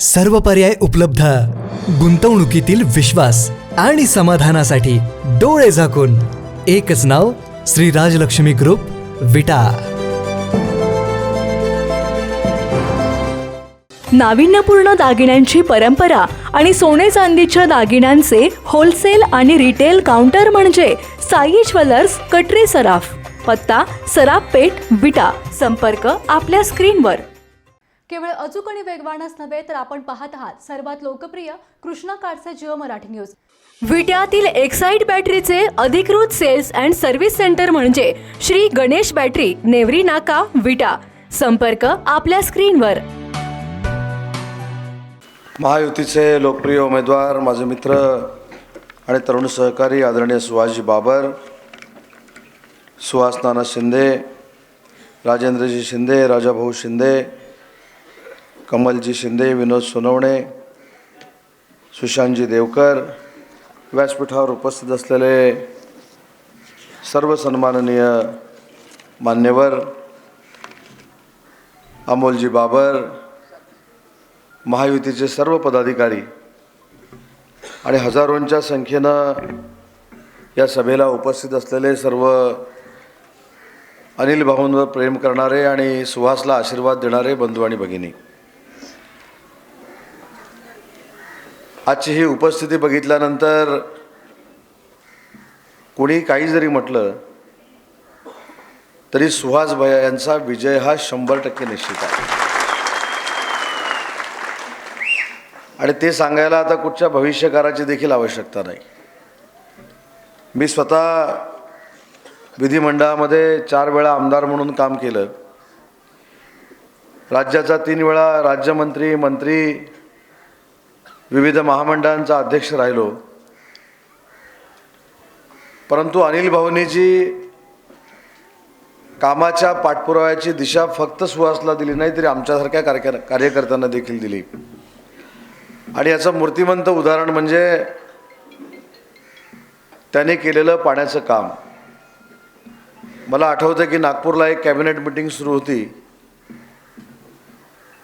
सर्व पर्याय उपलब्ध. गुंतवणुकीतील विश्वास आणि समाधानासाठी डोळे झाकून. एकच नाव श्री राजलक्ष्मी ग्रुप विटा. नाविन्यपूर्ण दागिन्यांची परंपरा आणि सोने चांदीच्या दागिन्यांचे होलसेल आणि रिटेल काउंटर म्हणजे साई ज्वेलर्स कटरे सराफ. पत्ता सराफ पेठ विटा. संपर्क आपल्या स्क्रीनवर केवळ अचूक आणि वेगवानच नव्हे तर आपण पाहत आहात सर्वात लोकप्रिय कृष्णा काडचे जिओ मराठी न्यूज. विट्यातील एक्साइड बॅटरीचे अधिकृत सेल्स अँड सर्व्हिस सेंटर म्हणजे श्री गणेश बॅटरी नेवरी नाका विटा. संपर्क आपल्या स्क्रीनवर. महायुतीचे लोकप्रिय उमेदवार माझे मित्र आणि तरुण सहकारी आदरणीय सुहासजी बाबर सुहास नाना शिंदे राजेंद्रजी शिंदे राजाभाऊ शिंदे कमलजी शिंदे विनोद सोनवणे सुशांतजी देवकर व्यासपीठावर उपस्थित असलेले सर्व सन्माननीय मान्यवर अमोलजी बाबर महायुतीचे सर्व पदाधिकारी आणि हजारोंच्या संख्येनं या सभेला उपस्थित असलेले सर्व अनिल भाऊंवर प्रेम करणारे आणि सुहासला आशीर्वाद देणारे बंधू आणि भगिनी. आजची ही उपस्थिती बघितल्यानंतर कोणी काही जरी म्हटलं तरी सुहास भया यांचा विजय हा शंभर टक्के निश्चित आहे. आणि ते सांगायला आता कुठच्या भविष्यकाराची देखील आवश्यकता नाही. मी स्वतः विधिमंडळामध्ये चार वेळा आमदार म्हणून काम केलं. राज्याचा तीन वेळा राज्यमंत्री मंत्री विविध महामंडळांचा अध्यक्ष राहिलो. परंतु अनिल भाऊनी कामाच्या पाठपुराव्याची दिशा फक्त सुहासला दिली नाही तरी आमच्यासारख्या कार्य कार्यकर्त्यांना देखील दिली. आणि याचं मूर्तिमंत उदाहरण म्हणजे त्याने केलेलं पाण्याचं काम. मला आठवतं की नागपूरला एक कॅबिनेट मिटिंग सुरू होती.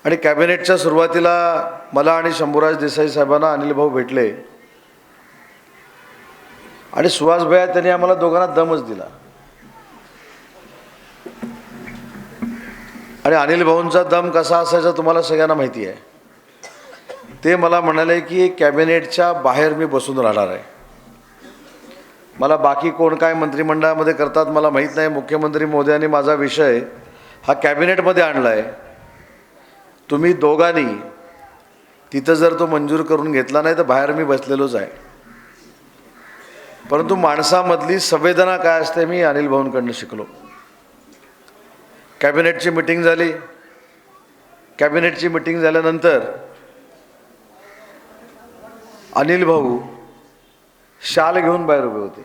आणि कॅबिनेटच्या सुरुवातीला मला आणि शंभूराज देसाई साहेबांना अनिल भाऊ भेटले. आणि सुहास त्यांनी आम्हाला दोघांना दमच दिला. आणि अनिल भाऊंचा दम कसा असायचा तुम्हाला सगळ्यांना माहिती आहे. ते मला म्हणाले की कॅबिनेटच्या बाहेर मी बसून राहणार आहे. मला बाकी कोण काय मंत्रिमंडळामध्ये करतात मला माहीत नाही. मुख्यमंत्री मोदयांनी माझा विषय हा कॅबिनेटमध्ये आणला आहे तुम्ही दोघांनी तिथं जर तो मंजूर करून घेतला नाही तर बाहेर मी बसलेलोच आहे. परंतु माणसामधली संवेदना काय असते मी अनिल भाऊंकडनं शिकलो. कॅबिनेटची मिटिंग झाली. कॅबिनेटची मिटिंग झाल्यानंतर अनिल भाऊ शाल घेऊन बाहेर उभे होते.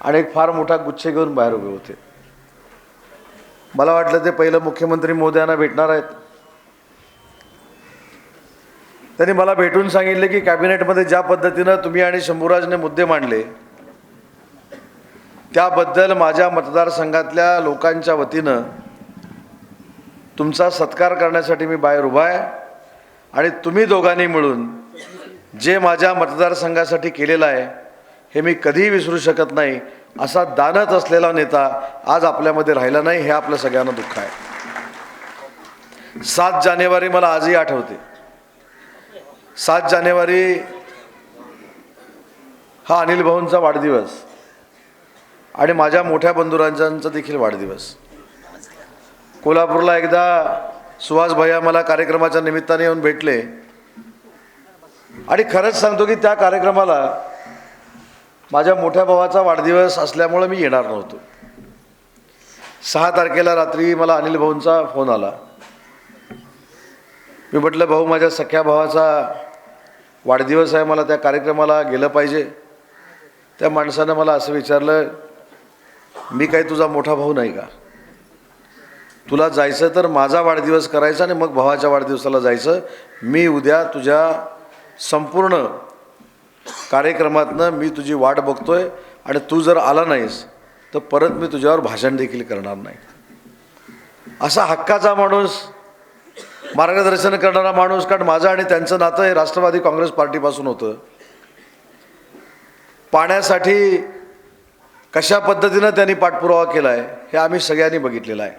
आणि एक फार मोठा गुच्छ घेऊन बाहेर उभे होते. मला वाटलं ते पहिलं मुख्यमंत्री मोदयांना भेटणार आहेत. त्यांनी मला भेटून सांगितले की कॅबिनेटमध्ये ज्या पद्धतीनं तुम्ही आणि शंभूराजने मुद्दे मांडले त्याबद्दल माझ्या मतदारसंघातल्या लोकांच्या वतीनं तुमचा सत्कार करण्यासाठी मी बाहेर उभा आहे आणि तुम्ही दोघांनी मिळून जे माझ्या मतदारसंघासाठी केलेलं आहे हे मी कधीही विसरू शकत नाही. असा दानत असलेला नेता आज आपल्यामध्ये राहिला नाही हे आपल्या सगळ्यांना दुःख आहे. सात जानेवारी मला आजही आठवते. सात जानेवारी हा अनिल भाऊंचा वाढदिवस आणि माझ्या मोठ्या बंधुराजांचा देखील वाढदिवस. कोल्हापूरला एकदा सुहास भैया मला कार्यक्रमाच्या निमित्ताने येऊन भेटले. आणि खरंच सांगतो की त्या कार्यक्रमाला माझ्या मोठ्या भावाचा वाढदिवस असल्यामुळं मी येणार नव्हतो. सहा तारखेला रात्री मला अनिल भाऊंचा फोन आला. मी म्हटलं भाऊ माझ्या सख्या भावाचा वाढदिवस आहे मला त्या कार्यक्रमाला गेलं पाहिजे. त्या माणसानं मला असं विचारलं मी काही तुझा मोठा भाऊ नाही का? तुला जायचं तर माझा वाढदिवस करायचा आणि मग भावाच्या वाढदिवसाला जायचं. मी उद्या तुझ्या संपूर्ण कार्यक्रमातनं मी तुझी वाट बघतो आहे आणि तू जर आला नाहीस तर परत मी तुझ्यावर भाषण देखील करणार नाही. असा हक्काचा माणूस मार्गदर्शन करणारा माणूस कारण माझं आणि त्यांचं नातं हे राष्ट्रवादी काँग्रेस पार्टीपासून होतं. पाण्यासाठी कशा पद्धतीनं त्यांनी पाठपुरावा केला आहे हे आम्ही सगळ्यांनी बघितलेलं आहे.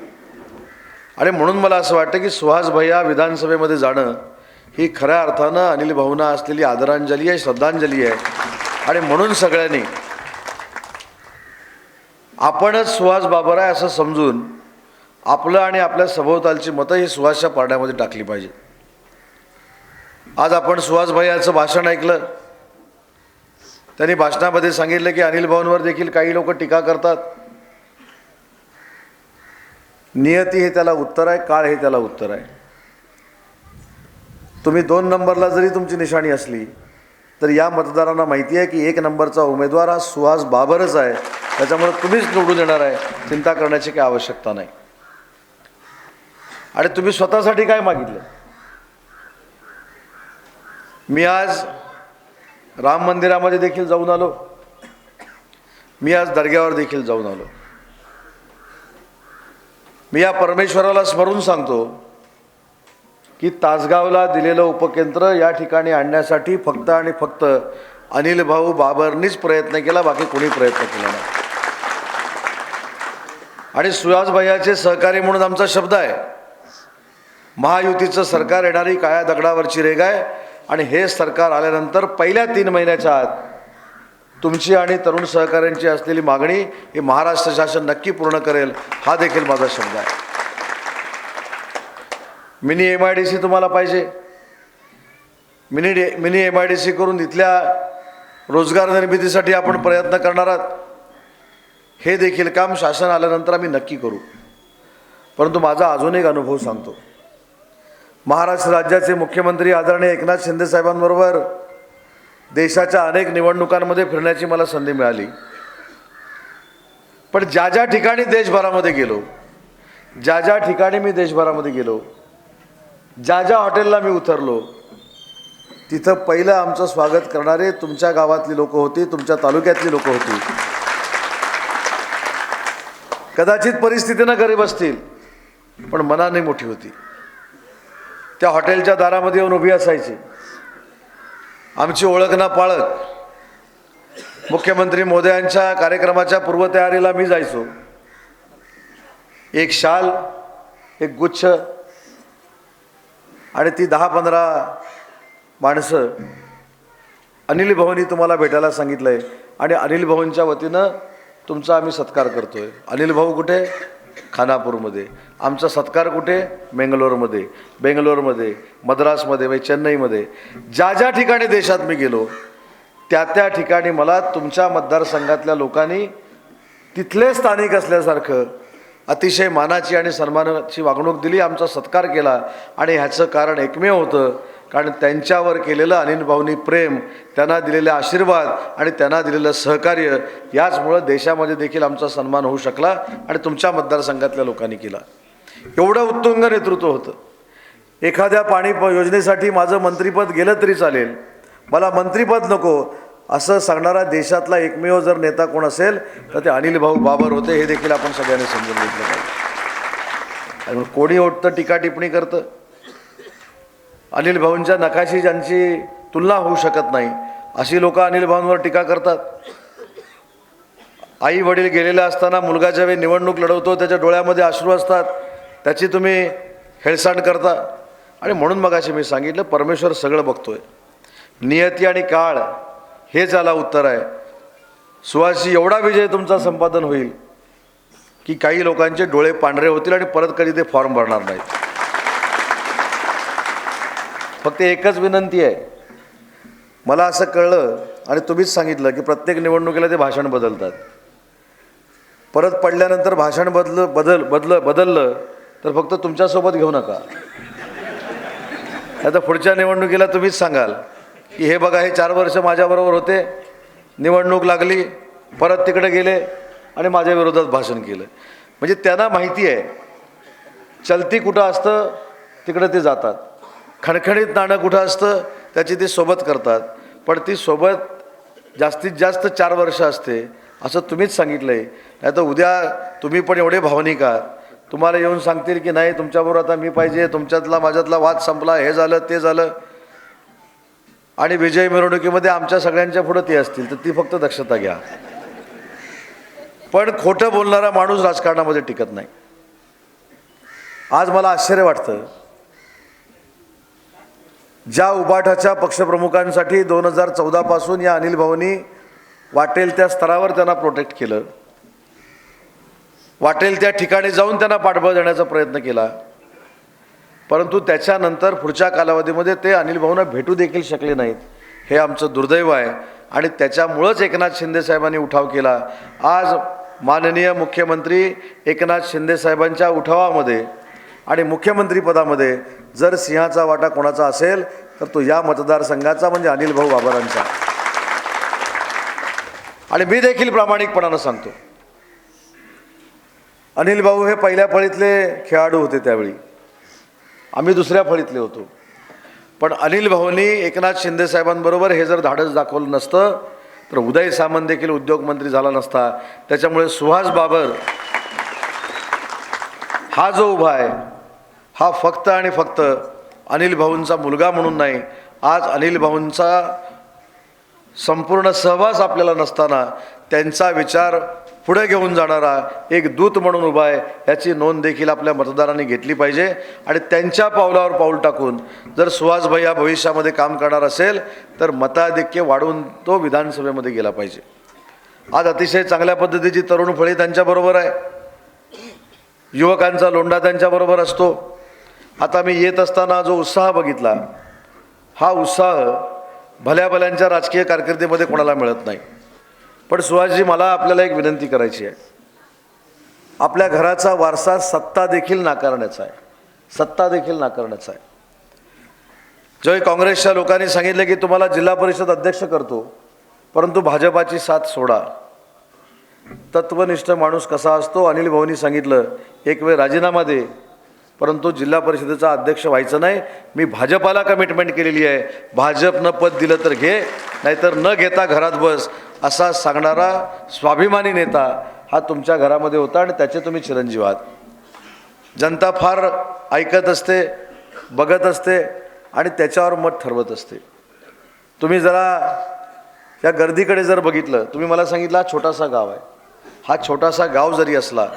आणि म्हणून मला असं वाटतं की सुहास भैया विधानसभेमध्ये जाणं ही खऱ्या अर्थानं अनिल भाऊंना असलेली आदरांजली आहे श्रद्धांजली आहे. आणि म्हणून सगळ्यांनी आपणच सुहास बाबर आहे असं समजून आपलं आणि आपल्या सभोवतालची मतं ही सुहासच्या पारण्यामध्ये टाकली पाहिजे. आज आपण सुहासभाई भैयाचं भाषण ऐकलं. त्यांनी भाषणामध्ये सांगितलं की अनिल भवनवर देखील काही लोक टीका करतात. नियती हे त्याला उत्तर आहे काळ हे त्याला उत्तर आहे. तुम्ही दोन नंबरला जरी तुमची निशाणी असली तर या मतदारांना माहिती आहे की एक नंबरचा उमेदवार हा सुहास बाबरच आहे. त्याच्यामुळे तुम्हीच निवडून येणार आहे. चिंता करण्याची काही आवश्यकता नाही. आणि तुम्ही स्वतःसाठी काय मागितलं? मी आज राम मंदिरामध्ये देखील जाऊन आलो. मी आज दर्ग्यावर देखील जाऊन आलो. मी या परमेश्वराला स्मरून सांगतो की तासगावला दिलेलं उपकेंद्र या ठिकाणी आणण्यासाठी फक्त आणि फक्त अनिल भाऊ बाबरनीच प्रयत्न केला बाकी कोणी प्रयत्न केला नाही. आणि सुहास भैयाचे सहकारी म्हणून आमचा शब्द आहे. महायुतीचं सरकार येणारी काळ्या दगडावरची रेग आहे आणि हे सरकार आल्यानंतर पहिल्या तीन महिन्याच्या आत तुमची आणि तरुण सहकाऱ्यांची असलेली मागणी ही महाराष्ट्र शासन नक्की पूर्ण करेल हा देखील माझा शब्द आहे. Mini M I D C तुम्हाला पाहिजे. Mini day mini M I D C करून इथल्या रोजगार निर्मितीसाठी आपण प्रयत्न करणार आहात. हे देखील काम शासन आल्यानंतर आम्ही नक्की करू. परंतु माझा अजून एक अनुभव सांगतो. महाराष्ट्र राज्याचे मुख्यमंत्री आदरणीय एकनाथ शिंदे साहेबांबरोबर देशाच्या अनेक निवडणुकांमध्ये फिरण्याची मला संधी मिळाली. पण ज्या ज्या ठिकाणी देशभरामध्ये गेलो ज्या ज्या ठिकाणी मी देशभरामध्ये गेलो ज्या ज्या हॉटेलला मी उतरलो तिथं पहिलं आमचं स्वागत करणारे तुमच्या गावातली लोक होती तुमच्या तालुक्यातली लोक होती. कदाचित परिस्थितीनं गरीब असतील पण मनाने मोठी होती. त्या हॉटेलच्या दारामध्ये येऊन उभी असायची. आमची ओळख ना पाळत मुख्यमंत्री मोदयांच्या कार्यक्रमाच्या पूर्वतयारीला मी जायचो. एक शाल एक गुच्छ आणि ती दहा पंधरा माणसं अनिल भवनी तुम्हाला भेटायला सांगितलं आहे आणि अनिल भवनच्या वतीनं तुमचा आम्ही सत्कार करतो आहे अनिल भाऊ कुठे? खानापूरमध्ये. आमचा सत्कार कुठे? बेंगलोरमध्ये. बेंगलोरमध्ये मद्रासमध्ये म्हणजे चेन्नईमध्ये. ज्या ज्या ठिकाणी देशात मी गेलो त्या त्या ठिकाणी मला तुमच्या मतदारसंघातल्या लोकांनी तिथले स्थानिक असल्यासारखं अतिशय मानाची आणि सन्मानाची वागणूक दिली आमचा सत्कार केला आणि ह्याचं कारण एकमेव होतं. कारण त्यांच्यावर केलेलं अनिल भाऊनी प्रेम त्यांना दिलेले आशीर्वाद आणि त्यांना दिलेलं सहकार्य याचमुळं देशामध्ये देखील आमचा सन्मान होऊ शकला आणि तुमच्या मतदारसंघातल्या लोकांनी केला. एवढं उत्तुंग नेतृत्व होतं. एखाद्या पाणी योजनेसाठी माझं मंत्रिपद गेलं तरी चालेल. मला मंत्रिपद नको असं सांगणारा देशातला एकमेव जर नेता कोण असेल तर ते अनिल भाऊ बाबर होते हे देखील आपण सगळ्यांनी समजून घेतलं पाहिजे. आणि कोणी ओठतं टीका टिप्पणी करतं? अनिल भाऊंच्या नकाशी ज्यांची तुलना होऊ शकत नाही अशी लोक अनिल भाऊंवर टीका करतात. आई वडील गेलेले असताना मुलगा ज्यावेळी निवडणूक लढवतो त्याच्या डोळ्यामध्ये अश्रू असतात त्याची तुम्ही हेळसांड करता. आणि म्हणून मग अशी मी सांगितलं परमेश्वर सगळं बघतोय. नियती आणि काळ हे ज्याला उत्तर आहे. सुहासजी एवढा विजय तुमचा संपादन होईल की काही लोकांचे डोळे पांढरे होतील आणि परत कधी ते फॉर्म भरणार नाहीत. फक्त एकच विनंती आहे. मला असं कळलं आणि तुम्हीच सांगितलं की प्रत्येक निवडणुकीला ते भाषण बदलतात. परत पडल्यानंतर भाषण बदल बदल बदल बदललं तर फक्त तुमच्यासोबत घेऊ नका. आता पुढच्या निवडणुकीला तुम्हीच सांगाल. की हे बघा हे चार वर्ष माझ्याबरोबर होते. निवडणूक लागली परत तिकडे गेले आणि माझ्या विरोधात भाषण केलं. म्हणजे त्यांना माहिती आहे चलती कुठं असतं तिकडे ते जातात. खणखणीत नाणं कुठं असतं त्याची ते सोबत करतात. पण ती सोबत जास्तीत जास्त चार वर्ष असते असं तुम्हीच सांगितलं आहे नाही तर उद्या तुम्ही पण एवढे भावनिक आहात. तुम्हाला येऊन सांगतील की नाही तुमच्याबरोबर आता मी पाहिजे तुमच्यातला माझ्यातला वाद संपला हे झालं ते झालं. आणि विजय मिरवणुकीमध्ये आमच्या सगळ्यांच्या पुढं ते असतील तर ती फक्त दक्षता घ्या. पण खोटं बोलणारा माणूस राजकारणामध्ये टिकत नाही. आज मला आश्चर्य वाटतं ज्या उबाठाच्या पक्षप्रमुखांसाठी दोन हजार चौदापासून या अनिल भाऊनी वाटेल त्या स्तरावर त्यांना प्रोटेक्ट केलं. वाटेल त्या ठिकाणी जाऊन त्यांना पाठबळ देण्याचा प्रयत्न केला. परंतु त्याच्यानंतर पुढच्या कालावधीमध्ये ते अनिल भाऊंना भेटू देखील शकले नाहीत. हे आमचं दुर्दैव आहे. आणि त्याच्यामुळंच एकनाथ शिंदे साहेबांनी उठाव केला. आज माननीय मुख्यमंत्री एकनाथ शिंदे साहेबांच्या उठावामध्ये आणि मुख्यमंत्रीपदामध्ये जर सिंहाचा वाटा कोणाचा असेल तर तो या मतदारसंघाचा म्हणजे अनिल भाऊ बाबरांचा. आणि मी देखील प्रामाणिकपणानं सांगतो. अनिल भाऊ हे पहिल्या फळीतले खेळाडू होते त्यावेळी. आम्ही दुसऱ्या फळीतले होतो. पण अनिल भाऊनी एकनाथ शिंदे साहेबांबरोबर हे जर धाडस दाखवलं नसतं तर उदय सामंत देखील उद्योगमंत्री झाला नसता. त्याच्यामुळे सुहास बाबर हा जो उभा आहे हा फक्त आणि फक्त अनिल भाऊंचा मुलगा म्हणून नाही आज अनिल भाऊंचा संपूर्ण सहवास आपल्याला नसताना त्यांचा विचार पुढे घेऊन जाणारा एक दूत म्हणून उभा आहे याची नोंद देखील आपल्या मतदारांनी घेतली पाहिजे. आणि त्यांच्या पावलावर पाऊल टाकून जर सुहासभाई या भविष्यामध्ये काम करणार असेल तर मताधिक्य वाढवून तो विधानसभेमध्ये गेला पाहिजे. आज अतिशय चांगल्या पद्धतीची तरुण फळी त्यांच्याबरोबर आहे. युवकांचा लोंढा त्यांच्याबरोबर असतो. आता मी येत असताना जो उत्साह बघितला हा उत्साह भल्या भल्यांच्या राजकीय कारकिर्दीमध्ये कोणाला मिळत नाही. पण सुहासजी मला आपल्याला एक विनंती करायची आहे. आपल्या घराचा वारसा सत्ता देखील नाकारण्याचा आहे. सत्ता देखील नाकारण्याचा आहे. ज्यावेळी काँग्रेसच्या लोकांनी सांगितलं की तुम्हाला जिल्हा परिषद अध्यक्ष करतो परंतु भाजपाची साथ सोडा. तत्वनिष्ठ माणूस कसा असतो? अनिल भाऊनी सांगितलं एक वेळ राजीनामा दे परंतु जिल्हा परिषदेचा अध्यक्ष व्हायचं नाही. मी भाजपाला कमिटमेंट केलेली आहे. भाजपनं पद दिलं तर घे नाहीतर न घेता घरात बस असा सांगणारा स्वाभिमानी नेता हा तुमच्या घरामध्ये होता आणि त्याचे तुम्ही चिरंजीव आहात. जनता फार ऐकत असते बघत असते आणि त्याच्यावर मत ठरवत असते. तुम्ही जरा या गर्दीकडे जर बघितलं तुम्ही मला सांगितलं हा छोटासा गाव आहे. हा छोटासा गाव जरी असला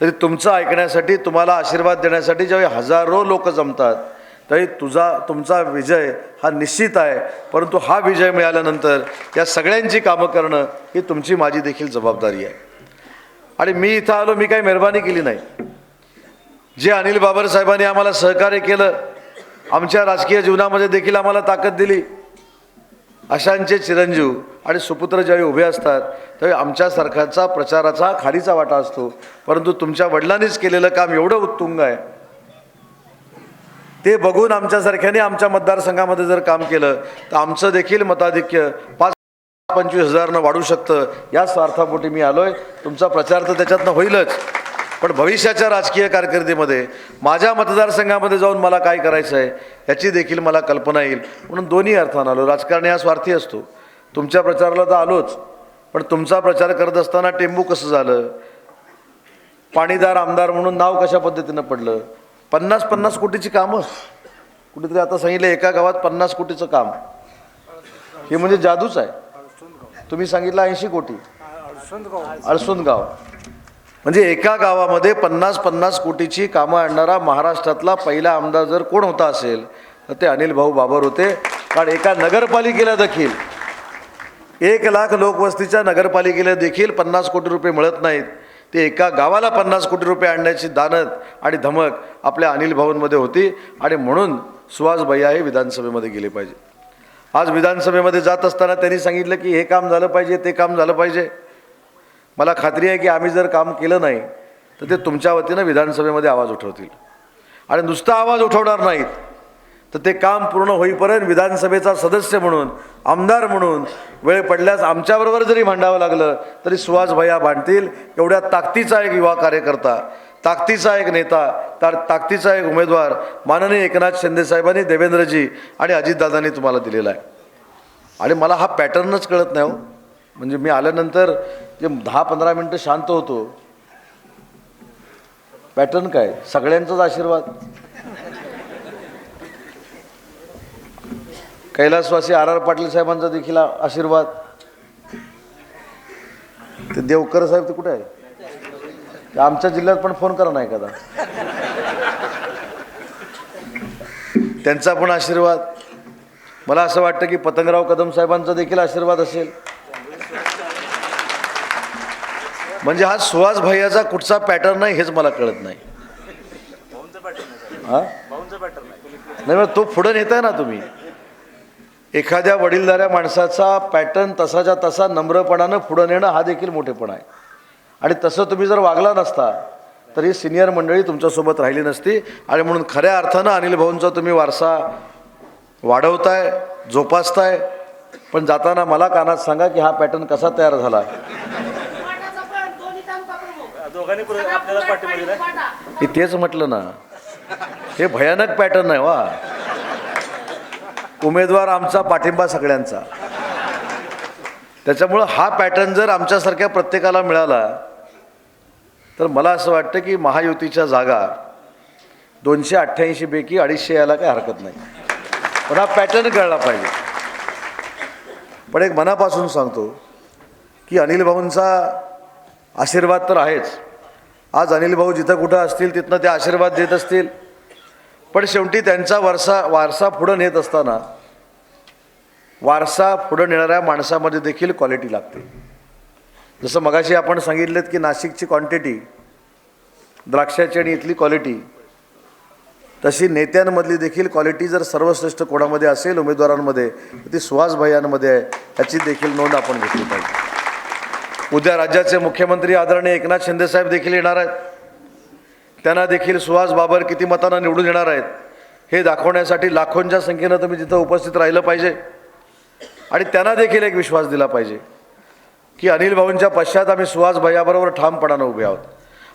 तरी तुमचं ऐकण्यासाठी तुम्हाला आशीर्वाद देण्यासाठी ज्यावेळी हजारो लोक जमतात तरी तुझा तुमचा विजय हा निश्चित आहे. परंतु हा विजय मिळाल्यानंतर या सगळ्यांची कामं करणं ही तुमची माझी देखील जबाबदारी आहे. आणि मी इथं आलो मी काही मेहरबानी केली नाही. जे अनिल बाबर साहेबांनी आम्हाला सहकार्य केलं आमच्या राजकीय जीवनामध्ये देखील आम्हाला ताकद दिली. अशांचे चिरंजीव आणि सुपुत्र ज्यावेळी उभे असतात त्यावेळी आमच्यासारख्याचा प्रचाराचा खालीचा वाटा असतो. परंतु तुमच्या वडिलांनीच केलेलं काम एवढं उत्तुंग आहे. ते बघून आमच्यासारख्याने आमच्या मतदारसंघामध्ये जर काम केलं तर आमचं देखील मताधिक्य पाच पंचवीस हजारनं वाढू शकतं. या स्वार्थापोटी मी आलोय. तुमचा प्रचार तर त्याच्यातनं होईलच. पण भविष्याच्या राजकीय कारकिर्दीमध्ये माझ्या मतदारसंघामध्ये जाऊन मला काय करायचं आहे याची देखील मला कल्पना येईल. म्हणून दोन्ही अर्थानं आलो. राजकारणी हा स्वार्थी असतो. तुमच्या प्रचाराला तर आलोच. पण तुमचा प्रचार करत असताना टेंबू कसं झालं? पाणीदार आमदार म्हणून नाव कशा पद्धतीनं पडलं? पन्नास पन्नास कोटीची कामं. कुठेतरी आता सांगितलं एका गावात पन्नास कोटीचं काम. हे म्हणजे जादूच आहे. तुम्ही सांगितलं ऐंशी कोटी. अळसुंद गाव म्हणजे एका गावामध्ये पन्नास पन्नास कोटीची कामं आणणारा महाराष्ट्रातला पहिला आमदार जर कोण होता असेल तर ते अनिल भाऊ बाबर होते. कारण एका नगरपालिकेला देखील एक लाख लोकवस्तीच्या नगरपालिकेला देखील पन्नास कोटी रुपये मिळत नाहीत. ते एका गावाला पन्नास कोटी रुपये आणण्याची दानत आणि धमक आपल्या अनिल भाऊंमध्ये होती आणि म्हणून सुहास भैया हे विधानसभेमध्ये गेले पाहिजे. आज विधानसभेमध्ये जात असताना त्यांनी सांगितलं की हे काम झालं पाहिजे ते काम झालं पाहिजे. मला खात्री आहे की आम्ही जर काम केलं नाही तर ते तुमच्या वतीनं विधानसभेमध्ये आवाज उठवतील. आणि नुसता आवाज उठवणार नाहीत तर ते काम पूर्ण होईपर्यंत विधानसभेचा सदस्य म्हणून आमदार म्हणून वेळ पडल्यास आमच्याबरोबर जरी भांडावं लागलं तरी सुहास भैया भांडतील. एवढ्या ताकदीचा एक युवा कार्यकर्ता ताकदीचा एक नेता तर ताकदीचा एक उमेदवार माननीय एकनाथ शिंदेसाहेबांनी देवेंद्रजी आणि अजितदादांनी तुम्हाला दिलेला आहे. आणि मला हा पॅटर्नच कळत नाही हो. म्हणजे मी आल्यानंतर जे दहा पंधरा मिनटं शांत होतो. पॅटर्न काय? सगळ्यांचाच आशीर्वाद. कैलासवासी आर आर पाटील साहेबांचा देखील आशीर्वाद. ते देवकर साहेब ते कुठे आहे? ते आमच्या जिल्ह्यात पण फोन करा नाही एखादा त्यांचा पण आशीर्वाद. मला असं वाटतं की पतंगराव कदम साहेबांचा देखील आशीर्वाद असेल. म्हणजे हा सुहास भैयाचा कुठचा पॅटर्न आहे हेच मला कळत नाही. हा? नाही तो पुढे नेताय ना तुम्ही. एखाद्या वडीलधाऱ्या माणसाचा पॅटर्न तसाच्या तसा नम्रपणानं पुढं नेणं हा देखील मोठेपणा आहे. आणि तसं तुम्ही जर वागला नसता तर ही सिनियर मंडळी तुमच्यासोबत राहिली नसती. आणि म्हणून खऱ्या अर्थानं अनिल भाऊंचा तुम्ही वारसा वाढवताय जोपासताय. पण जाताना मला कानात सांगा की हा पॅटर्न कसा तयार झाला? की तेच म्हटलं ना. हे भयानक पॅटर्न आहे वा. उमेदवार आमचा पाठिंबा सगळ्यांचा. त्याच्यामुळं हा पॅटर्न जर आमच्यासारख्या प्रत्येकाला मिळाला तर मला असं वाटतं की महायुतीच्या जागा दोनशे अठ्ठ्याऐंशीपैकी अडीचशे यायला काही हरकत नाही. पण हा पॅटर्न कळला पाहिजे. पण एक मनापासून सांगतो की अनिल भाऊंचा आशीर्वाद तर आहेच. आज अनिल भाऊ जिथं कुठं असतील तिथनं ते आशीर्वाद देत असतील. पण शेवटी त्यांचा वारसा वारसा पुढं नेत असताना वारसा पुढं नेणाऱ्या माणसामध्ये देखील क्वालिटी लागते. जसं मगाशी आपण सांगितलेत की नाशिकची क्वांटिटी द्राक्षाची आणि इथली क्वालिटी तशी नेत्यांमधली देखील क्वालिटी जर सर्वश्रेष्ठ कोणामध्ये असेल उमेदवारांमध्ये ती सुहास भैयांमध्ये आहे. याची देखील नोंद आपण घेतली पाहिजे. उद्या राज्याचे मुख्यमंत्री आदरणीय एकनाथ शिंदेसाहेब देखील येणार आहेत. त्यांना देखील सुहास बाबर किती मतांना निवडून येणार आहेत हे दाखवण्यासाठी लाखोंच्या संख्येनं तुम्ही तिथं उपस्थित राहिलं पाहिजे. आणि त्यांना देखील एक विश्वास दिला पाहिजे की अनिल भाऊंच्या पश्चात आम्ही सुहास भैयाबरोबर ठामपणानं उभे आहोत.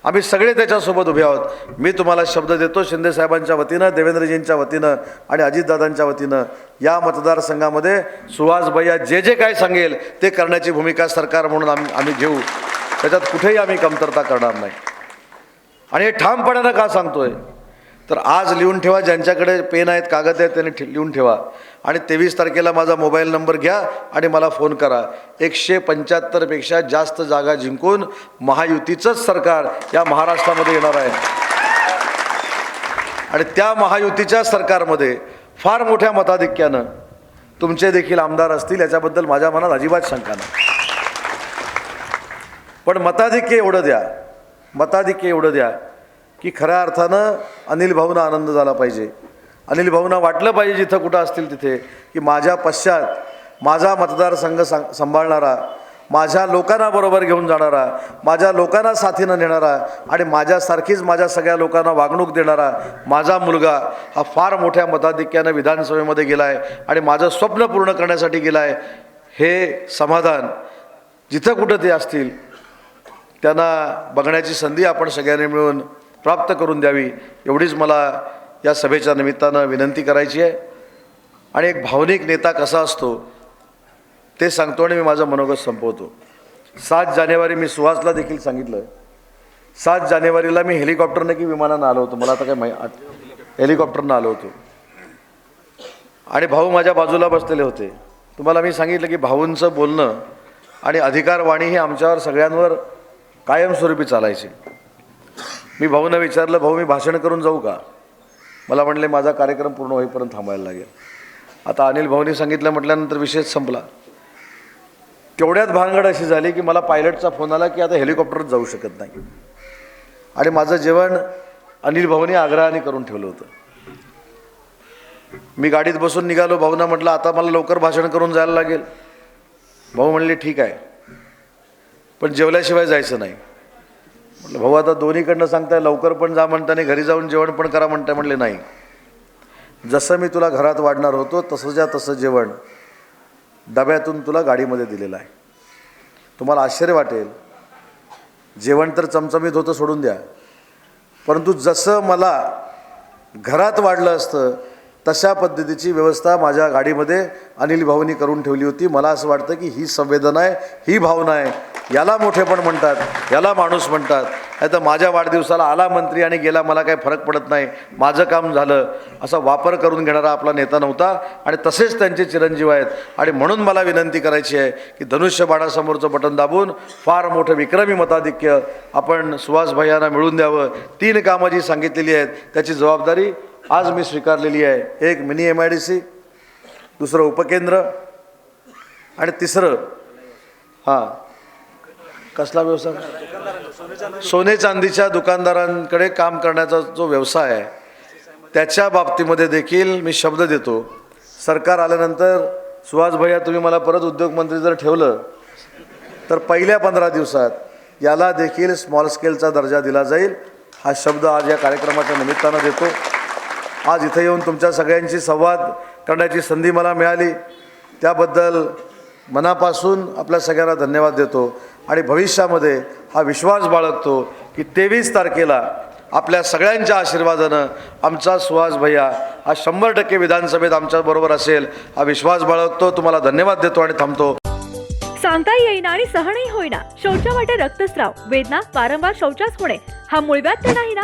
आम्ही सगळे त्याच्यासोबत उभे आहोत. मी तुम्हाला शब्द देतो शिंदेसाहेबांच्या वतीनं देवेंद्रजींच्या वतीनं आणि अजितदादांच्या वतीनं. या मतदारसंघामध्ये सुहास भैया जे जे काय सांगेल ते करण्याची भूमिका सरकार म्हणून आम्ही आम्ही घेऊ. त्याच्यात कुठेही आम्ही कमतरता करणार नाही. आणि हे ठामपणानं का सांगतोय? तर आज लिहून ठेवा ज्यांच्याकडे पेन आहेत कागद आहेत त्यांनी ठे- लिहून ठेवा. आणि तेवीस तारखेला माझा मोबाईल नंबर घ्या आणि मला फोन करा. एकशे पंच्याहत्तरपेक्षा जास्त जागा जिंकून महायुतीचंच सरकार या महाराष्ट्रामध्ये येणार आहे. आणि त्या महायुतीच्या सरकारमध्ये फार मोठ्या मताधिक्यानं तुमचे देखील आमदार असतील याच्याबद्दल माझ्या मनात अजिबात शंका नाही. पण मताधिक्य एवढं द्या मताधिक्य एवढं द्या की खऱ्या अर्थानं अनिल भाऊंना आनंद झाला पाहिजे. अनिल भाऊंना वाटलं पाहिजे जिथं कुठं असतील तिथे की माझ्या पश्चात माझा मतदारसंघ सांग सांभाळणारा माझ्या लोकांना बरोबर घेऊन जाणारा माझ्या लोकांना साथीनं नेणारा आणि माझ्यासारखीच माझ्या सगळ्या लोकांना वागणूक देणारा माझा मुलगा हा फार मोठ्या मताधिक्यानं विधानसभेमध्ये गेला आहे आणि माझं स्वप्न पूर्ण करण्यासाठी गेला आहे हे समाधान जिथं कुठं ते असतील त्यांना बघण्याची संधी आपण सगळ्यांनी मिळून प्राप्त करून द्यावी एवढीच मला या सभेच्या निमित्तानं विनंती करायची आहे. आणि एक भावनिक नेता कसा असतो ते सांगतो आणि मी माझं मनोगत संपवतो. सात जानेवारी मी सुहासला देखील सांगितलं. सात जानेवारीला मी हेलिकॉप्टरनं की विमानानं आलो होतो मला आता काय माहि हेलिकॉप्टरनं आलो होतो. आणि भाऊ माझ्या बाजूला बसलेले होते. तुम्हाला मी सांगितलं की भाऊंचं बोलणं आणि अधिकारवाणी ही आमच्यावर सगळ्यांवर कायमस्वरूपी चालायची. मी भाऊंना विचारलं भाऊ मी भाषण करून जाऊ का? मला म्हणले माझा कार्यक्रम पूर्ण होईपर्यंत थांबायला लागेल. आता अनिल भाऊनी सांगितलं म्हटल्यानंतर विषयच संपला. तेवढ्यात भानगड अशी झाली की मला पायलटचा फोन आला की आता हेलिकॉप्टरच जाऊ शकत नाही. आणि माझं जेवण अनिल भाऊनी आग्रहाने करून ठेवलं होतं. मी गाडीत बसून निघालो भाऊना म्हटलं आता मला लवकर भाषण करून जायला लागेल. भाऊ म्हणले ठीक आहे. पण जेवल्याशिवाय जायचं नाही. म्हटलं भाऊ आता दोन्हीकडनं सांगताय लवकर पण जा म्हणताना घरी जाऊन जेवण पण करा म्हणताय म्हणले नाही. जसं मी तुला घरात वाढणार होतो तसंच्या तसं जेवण. डब्यातून तुला गाडीमध्ये दिलेलं आहे. तुम्हाला आश्चर्य वाटेल. जेवण तर चमचमीत होतं सोडून द्या. परंतु जसं मला घरात वाढलं असतं तशा पद्धतीची व्यवस्था माझ्या गाडीमध्ये अनिल भाऊनी करून ठेवली होती. मला असं वाटतं की ही संवेदना आहे ही भावना आहे. याला मोठेपण म्हणतात याला माणूस म्हणतात. नाही तर माझ्या वाढदिवसाला आला मंत्री आणि गेला मला काही फरक पडत नाही. माझं काम झालं. असा वापर करून घेणारा आपला नेता नव्हता आणि तसेच त्यांचे चिरंजीव आहेत. आणि म्हणून मला विनंती करायची आहे की धनुष्यबाणासमोरचं बटन दाबून फार मोठं विक्रमी मताधिक्य आपण सुहास भैयांना मिळून द्यावं. तीन कामं जी सांगितलेली आहेत त्याची जबाबदारी आज मी स्वीकारलेली आहे. एक mini M I D C दुसरं उपकेंद्र आणि तिसरं हां कसला व्यवसाय? सोने चांदीच्या दुकानदारांकडे काम करण्याचा जो व्यवसाय आहे त्याच्या बाबतीमध्ये देखील मी शब्द देतो. सरकार आल्यानंतर सुहास भैया तुम्ही मला परत उद्योगमंत्री जर ठेवलं तर पहिल्या पंधरा दिवसात याला देखील स्मॉल स्केलचा दर्जा दिला जाईल. हा शब्द आज या कार्यक्रमाच्या निमित्तानं देतो. आज इथं येऊन तुमच्या सगळ्यांशी संवाद करण्याची संधी मला मिळाली. त्याबद्दल मनापासून आपल्या सगळ्यांना धन्यवाद देतो. आणि भविष्यामध्ये हा विश्वास बाळगतो की तेवीस तारखेला आपल्या सगळ्यांच्या आशीर्वादानं आमचा सुहास भैया हा शंभर टक्के विधानसभेत आमच्याबरोबर असेल हा विश्वास बाळगतो. तुम्हाला धन्यवाद देतो आणि थांबतो. सांगता येईना आणि सहनही होईना. शौचा वाटे रक्तस्राव. वेदना वारंवार शौचास होणे. हा मुळव्यात तर नाही ना?